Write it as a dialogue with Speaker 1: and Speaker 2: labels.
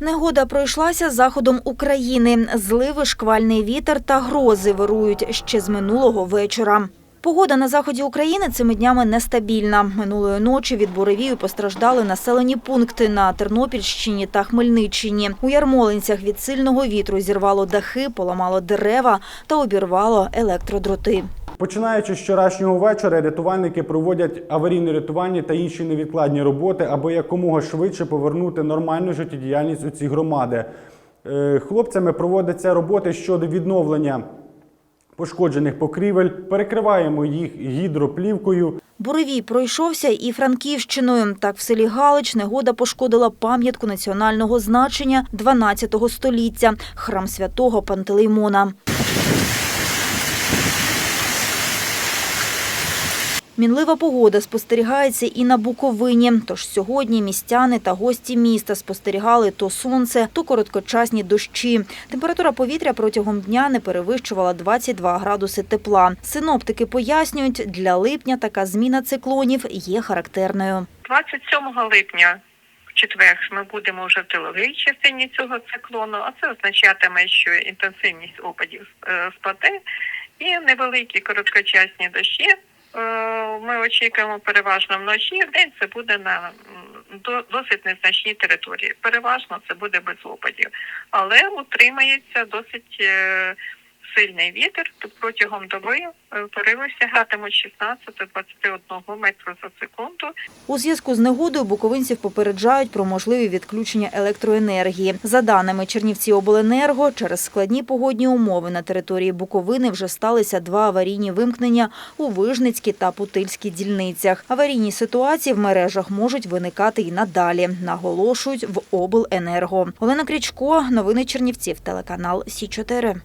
Speaker 1: Негода пройшлася заходом України. Зливи, шквальний вітер та грози вирують ще з минулого вечора. Погода на заході України цими днями нестабільна. Минулої ночі від буревію постраждали населені пункти на Тернопільщині та Хмельниччині. У Ярмолинцях від сильного вітру зірвало дахи, поламало дерева та обірвало електродроти.
Speaker 2: Починаючи з вчорашнього вечора, рятувальники проводять аварійно-рятувальні та інші невідкладні роботи, аби якомога швидше повернути нормальну життєдіяльність у ці громади. Е, Хлопцями проводяться роботи щодо відновлення пошкоджених покрівель, перекриваємо їх гідроплівкою.
Speaker 1: Буревій пройшовся і Франківщиною. Так, в селі Галич негода пошкодила пам'ятку національного значення 12 століття – храм святого Пантелеймона. Мінлива погода спостерігається і на Буковині. Тож сьогодні містяни та гості міста спостерігали то сонце, то короткочасні дощі. Температура повітря протягом дня не перевищувала 22 градуси тепла. Синоптики пояснюють, для липня така зміна циклонів є характерною.
Speaker 3: 27 липня в четвер ми будемо вже в тиловій частині цього циклону, а це означатиме, що інтенсивність опадів е, спаде і невеликі короткочасні дощі. Е, Ми очікуємо переважно вночі. В день це буде на до- досить незначній території. Переважно це буде без опадів, але утримається досить е, сильний вітер. То протягом доби е, пориви сягатимуть 16-21 метру за секунду.
Speaker 1: У зв'язку з негодою буковинців попереджають про можливі відключення електроенергії. За даними Чернівці обленерго, через складні погодні умови на території Буковини вже сталися два аварійні вимкнення у Вижницькій та Путильській дільницях. Аварійні ситуації в мережах можуть виникати і надалі, наголошують в обленерго. Олена Крічко, новини Чернівців, телеканал Сі 4